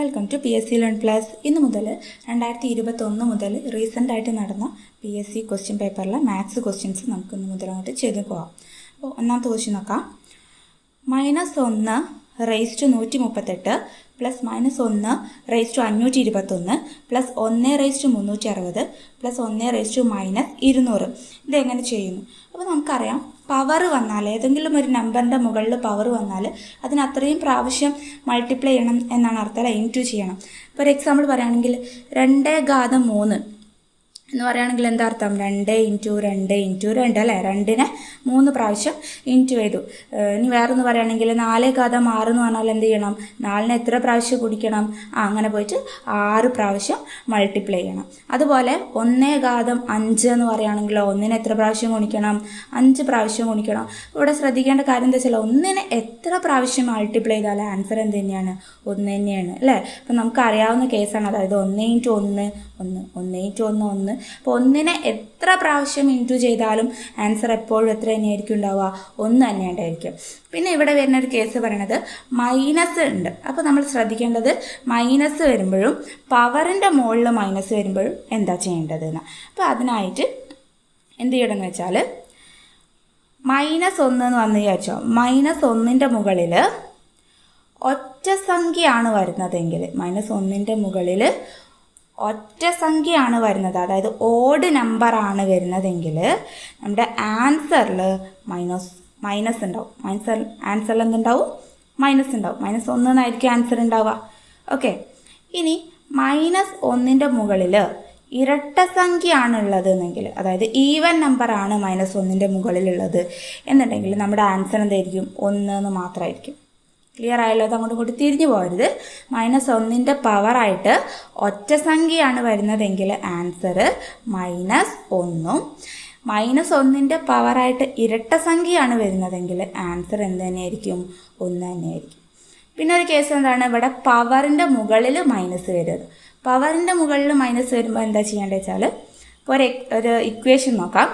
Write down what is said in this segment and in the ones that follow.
Welcome to P S C learn plus ഇന്ന് മുതൽ രണ്ടായിരത്തി ഇരുപത്തൊന്ന് മുതൽ റീസെന്റ് ആയിട്ട് നടന്ന പി എസ് സി ക്വസ്റ്റ്യൻ പേപ്പറിലെ മാത്സ് ക്വസ്റ്റ്യൻസ് നമുക്ക് ഇന്ന് മുതൽ ചെയ്ത് പോവാം. അപ്പോൾ ഒന്നാമത്തെ ക്വസ്റ്റ്യൻ നോക്കാം. മൈനസ് ഒന്ന് റേസ് ടു നൂറ്റി മുപ്പത്തെട്ട് പ്ലസ് മൈനസ് ഒന്ന് റേസ് ടു അഞ്ഞൂറ്റി ഇരുപത്തൊന്ന് പ്ലസ് ഒന്ന് റേസ് ടു മുന്നൂറ്റി അറുപത് പ്ലസ് ഒന്ന് റേസ് ടു മൈനസ് ഇരുന്നൂറ്. ഇതെങ്ങനെ ചെയ്യുന്നു? അപ്പോൾ നമുക്കറിയാം പവർ വന്നാൽ ഏതെങ്കിലും ഒരു നമ്പറിന്റെ മുകളിൽ പവർ വന്നാൽ അതിന് അത്രയും പ്രാവശ്യം മൾട്ടിപ്ലൈ ചെയ്യണം എന്നാണ് അർത്ഥം ഇൻ ടു ചെയ്യണം. ഇപ്പോൾ ഒരു എക്സാമ്പിൾ പറയുകയാണെങ്കിൽ രണ്ടേ ഘാതം മൂന്ന്. എന്ന് പറയുകയാണെങ്കിൽ എന്താ അർത്ഥം? രണ്ട് ഇന്റു രണ്ട് ഇന്റു രണ്ട് അല്ലേ? രണ്ടിനെ മൂന്ന് പ്രാവശ്യം ഇന്റു ചെയ്തു. ഇനി വേറൊന്ന് പറയുകയാണെങ്കിൽ നാല് കഥ ആറ് എന്ന് പറഞ്ഞാൽ എന്ത് ചെയ്യണം? നാലിനെ എത്ര പ്രാവശ്യം കുടിക്കണം ആ അങ്ങനെ പോയിട്ട് ആറ് പ്രാവശ്യം മൾട്ടിപ്ലൈ ചെയ്യണം. അതുപോലെ ഒന്നേ ഘാതം അഞ്ച് എന്ന് പറയുകയാണെങ്കിലോ ഒന്നിനെ എത്ര പ്രാവശ്യം ഗുണിക്കണം? അഞ്ച് പ്രാവശ്യം ഗുണിക്കണം. ഇവിടെ ശ്രദ്ധിക്കേണ്ട കാര്യം എന്താ വെച്ചാൽ ഒന്നിനെ എത്ര പ്രാവശ്യം മൾട്ടിപ്ലൈ ചെയ്താലും ആൻസർ എന്ത് തന്നെയാണ്? ഒന്ന് തന്നെയാണ് അല്ലേ? അപ്പം നമുക്ക് അറിയാവുന്ന കേസാണ് അതായത് ഒന്ന് ഇന്റു ഒന്ന് ഒന്ന് ഒന്ന് ഇന്റു ഒന്ന് ഒന്ന് അപ്പോൾ ഒന്നിനെ എത്ര പ്രാവശ്യം ഇന്റു ചെയ്താലും ആൻസർ എപ്പോഴും എത്ര തന്നെയായിരിക്കും ഉണ്ടാവുക? ഒന്ന് തന്നെ ഉണ്ടായിരിക്കും പിന്നെ ഇവിടെ വരുന്ന ഒരു കേസ് പറയണത് മൈനസ് ഉണ്ട്. അപ്പോൾ നമ്മൾ ശ്രദ്ധിക്കേണ്ടത് മൈനസ് വരുമ്പോഴും പവറിന്റെ മുകളിൽ മൈനസ് വരുമ്പോഴും എന്താ ചെയ്യേണ്ടതെന്ന് അപ്പോൾ അതിനായിട്ട് എന്ത് ചെയ്യണമെന്ന് വെച്ചാൽ മൈനസ് ഒന്ന് എന്ന് വന്ന് വിചാരിച്ചോ. മൈനസ് ഒന്നിന്റെ മുകളിൽ ഒറ്റ സംഖ്യയാണ് വരുന്നതെങ്കിൽ മൈനസ് ഒന്നിന്റെ മുകളിൽ ഒറ്റ സംഖ്യയാണ് വരുന്നത്. അതായത് ഓഡ് നമ്പറാണ് വരുന്നതെങ്കിൽ നമ്മുടെ ആൻസറിൽ മൈനസ് മൈനസ് ഉണ്ടാവും. മൈനസ് ആൻസറിൽ എന്തുണ്ടാവും? മൈനസ് ഉണ്ടാവും. മൈനസ് ഒന്ന് എന്നായിരിക്കും ആൻസർ ഉണ്ടാവുക. ഓക്കെ ഇനി മൈനസ് ഒന്നിന്റെ മുകളിൽ ഇരട്ട സംഖ്യയാണുള്ളത് എന്നെങ്കിൽ അതായത് ഈവൻ നമ്പറാണ് മൈനസ് ഒന്നിന്റെ മുകളിലുള്ളത് എന്നുണ്ടെങ്കിൽ നമ്മുടെ ആൻസർ എന്തായിരിക്കും? ഒന്ന് എന്ന് മാത്രമായിരിക്കും. ക്ലിയർ ആയല്ലോ? അത് അങ്ങോട്ടും ഇങ്ങോട്ട് തിരിഞ്ഞു പോകരുത്. മൈനസ് ഒന്നിന്റെ പവറായിട്ട് ഒറ്റ സംഖ്യയാണ് വരുന്നതെങ്കിൽ ആൻസർ മൈനസ് ഒന്നും. മൈനസ് ഒന്നിന്റെ പവറായിട്ട് ഇരട്ട സംഖ്യയാണ് വരുന്നതെങ്കിൽ ആൻസർ എന്ത് തന്നെയായിരിക്കും? ഒന്ന് തന്നെയായിരിക്കും. പിന്നെ ഒരു കേസ് എന്താണ്? ഇവിടെ പവറിന്റെ മുകളിൽ മൈനസ് വരുന്നത് പവറിന്റെ മുകളിൽ മൈനസ് വരുമ്പോൾ എന്താ ചെയ്യേണ്ടത് വെച്ചാൽ ഇപ്പോൾ ഒരു ഒരു ഇക്വേഷൻ നോക്കാം.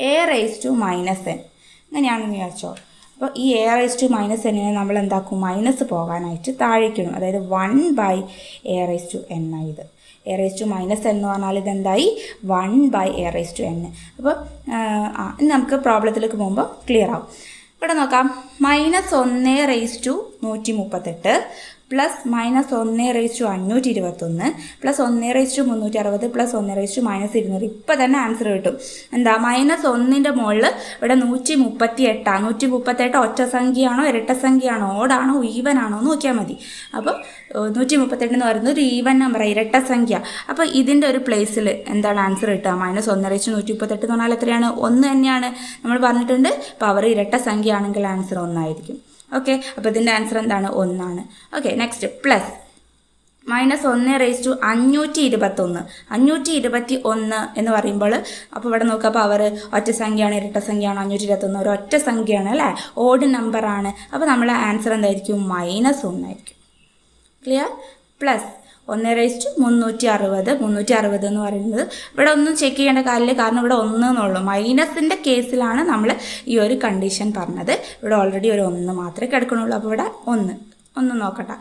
A raise to minus N അങ്ങനെയാണെന്ന് വിചാരിച്ചോ. അപ്പോൾ ഈ എ റൈസ് ടു മൈനസ് എന്നിനെ നമ്മൾ എന്താക്കും? മൈനസ് പോകാനായിട്ട് താഴേക്കിടും അതായത് one by A raise to N ഇത്. എ റൈസ് ടു മൈനസ് എന്ന് പറഞ്ഞാൽ ഇതെന്തായി? One by A raise to N അപ്പോൾ നമുക്ക് പ്രോബ്ലത്തിലേക്ക് പോകുമ്പോൾ ക്ലിയർ ആവും. ഇവിടെ നോക്കാം. മൈനസ് ഒന്ന് റേസ് ടു നൂറ്റി മുപ്പത്തെട്ട് പ്ലസ് മൈനസ് ഒന്ന് റേസ് ടു അഞ്ഞൂറ്റി ഇരുപത്തൊന്ന് പ്ലസ് ഒന്ന് റേസ് ടു മുന്നൂറ്റി അറുപത് പ്ലസ് ഒന്ന് റേസ് ടു മൈനസ് ഇരുന്നൂറ്. ഇപ്പം തന്നെ ആൻസർ കിട്ടും. എന്താ? മൈനസ് ഒന്നിന്റെ മുകളിൽ ഇവിടെ നൂറ്റി മുപ്പത്തി എട്ടാണ് നൂറ്റി മുപ്പത്തെട്ട് ഒറ്റ സംഖ്യയാണോ ഇരട്ട സംഖ്യയാണോ? ഓടാണോ ഈവൻ ആണോ എന്ന് നോക്കിയാൽ മതി. അപ്പോൾ നൂറ്റി മുപ്പത്തെട്ട് എന്ന് പറയുന്നത് ഒരു ഈവൻ നമ്പർ ഇരട്ട സംഖ്യ. അപ്പോൾ ഇതിന്റെ ഒരു പ്ലേസിൽ എന്താണ് ആൻസർ കിട്ടുക? മൈനസ് ഒന്ന് റേസ് നൂറ്റി മുപ്പത്തെട്ട് എന്ന് പറഞ്ഞാൽ എത്രയാണ്? ഒന്ന് തന്നെയാണ്. നമ്മൾ പറഞ്ഞിട്ടുണ്ട്. പവർ ഇരട്ട സംഖ്യ ആണെങ്കിൽ ആൻസർ ഒന്നായിരിക്കും. ഓക്കെ അപ്പോൾ ഇതിന്റെ ആൻസർ എന്താണ്? ഒന്നാണ്. ഓക്കെ നെക്സ്റ്റ് പ്ലസ് മൈനസ് ഒന്ന് റേസ് ടു അഞ്ഞൂറ്റി ഇരുപത്തൊന്ന് അഞ്ഞൂറ്റി ഇരുപത്തി ഒന്ന് എന്ന് പറയുമ്പോൾ അപ്പോൾ ഇവിടെ നോക്കുക പവർ ഒറ്റ സംഖ്യയാണ് ഇരട്ട സംഖ്യയാണ് അഞ്ഞൂറ്റി ഇരുപത്തൊന്ന് ഒരു ഒറ്റ സംഖ്യയാണ് അല്ലേ? ഓഡ് നമ്പറാണ് അപ്പോൾ നമ്മളെ ആൻസർ എന്തായിരിക്കും? മൈനസ് ഒന്നായിരിക്കും ക്ലിയർ പ്ലസ് ഒന്ന് റേസ് ടു മുന്നൂറ്റി അറുപത് മുന്നൂറ്റി അറുപത് എന്ന് പറയുന്നത്. ഇവിടെ ഒന്നും ചെക്ക് ചെയ്യേണ്ട കാര്യമില്ല. കാരണം ഇവിടെ ഒന്ന് എന്നുള്ളൂ. മൈനസിന്റെ കേസിലാണ് നമ്മൾ ഈ ഒരു കണ്ടീഷൻ പറഞ്ഞത്. ഇവിടെ ഓൾറെഡി ഒരു ഒന്ന് മാത്രമേ കിടക്കണുള്ളൂ അപ്പോൾ ഇവിടെ ഒന്ന്. ഒന്ന് നോക്കട്ടെ.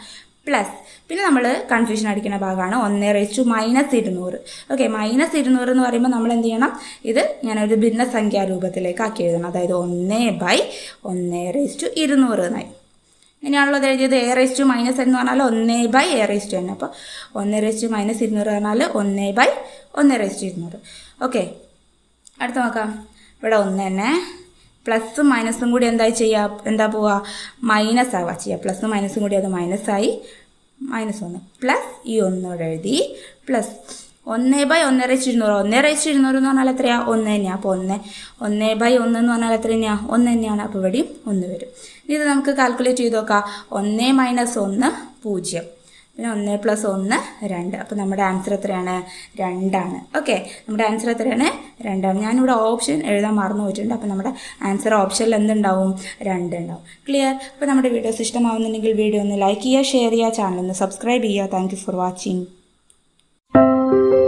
പ്ലസ് പിന്നെ നമ്മൾ കൺഫ്യൂഷൻ അടിക്കുന്ന ഭാഗമാണ്. ഒന്ന് റേസ് ടു മൈനസ് ഇരുന്നൂറ്. ഓക്കെ മൈനസ് ഇരുന്നൂറ് എന്ന് പറയുമ്പോൾ നമ്മൾ എന്ത് ചെയ്യണം? ഇത് ഞാനൊരു ഭിന്നസംഖ്യാ രൂപത്തിലേക്ക് ആക്കി എഴുതണം. അതായത് ഒന്ന് ബൈ ഒന്ന് റേസ് ടു ഇരുന്നൂറ് എന്നായി. ഇങ്ങനെയാണല്ലോ എഴുതിയത്. എ റേസ് ടു മൈനസ് എന്ന് പറഞ്ഞാൽ ഒന്ന് ബൈ എ റേസ് ടു തന്നെ അപ്പോൾ ഒന്ന് റേസ് ടു മൈനസ് ഇരുന്നൂറ് പറഞ്ഞാൽ ഒന്ന് ബൈ ഒന്ന് റേസ് ടു ഇരുന്നൂറ്. ഓക്കെ അടുത്ത നോക്കാം. ഇവിടെ ഒന്ന് തന്നെ. പ്ലസും മൈനസും കൂടി എന്തായി ചെയ്യുക എന്താ പോവുക മൈനസ് ആവുക ചെയ്യുക പ്ലസും മൈനസും കൂടി അത് മൈനസായി മൈനസ് ഒന്ന്. പ്ലസ് ഈ ഒന്നോടെ എഴുതി. പ്ലസ് ഒന്ന് ബൈ ഒന്ന് റേച്ച് ഇരുന്നൂറ്. ഒന്ന് റേച്ച് ഇരുന്നൂറ് എന്ന് പറഞ്ഞാൽ എത്രയാ? ഒന്ന് തന്നെയാണ് അപ്പോൾ ഒന്ന്. ഒന്ന് ബൈ ഒന്ന് എന്ന് പറഞ്ഞാൽ എത്ര തന്നെയാണ് ഒന്ന് തന്നെയാണ്. അപ്പോൾ ഇവിടെയും ഒന്ന് വരും. ഇത് നമുക്ക് കാൽക്കുലേറ്റ് ചെയ്ത് നോക്കാം. ഒന്ന് മൈനസ് ഒന്ന് പൂജ്യം. പിന്നെ ഒന്ന് പ്ലസ് ഒന്ന് രണ്ട്. അപ്പോൾ നമ്മുടെ ആൻസർ എത്രയാണ്? രണ്ടാണ്. ഓക്കെ നമ്മുടെ ആൻസർ എത്രയാണ്? രണ്ടാണ്. ഞാനിവിടെ ഓപ്ഷൻ എഴുതാൻ മറന്നു പോയിട്ടുണ്ട്. അപ്പോൾ നമ്മുടെ ആൻസർ ഓപ്ഷനിൽ എന്തുണ്ടാവും? രണ്ട് ഉണ്ടാവും ക്ലിയർ അപ്പോൾ നമ്മുടെ വീഡിയോസ് ഇഷ്ടമാവുന്നുണ്ടെങ്കിൽ വീഡിയോ ഒന്ന് ലൈക്ക് ചെയ്യുക ഷെയർ ചെയ്യുക ചാനൽ ഒന്ന് സബ്സ്ക്രൈബ് ചെയ്യുക. Thank for watching Thank you.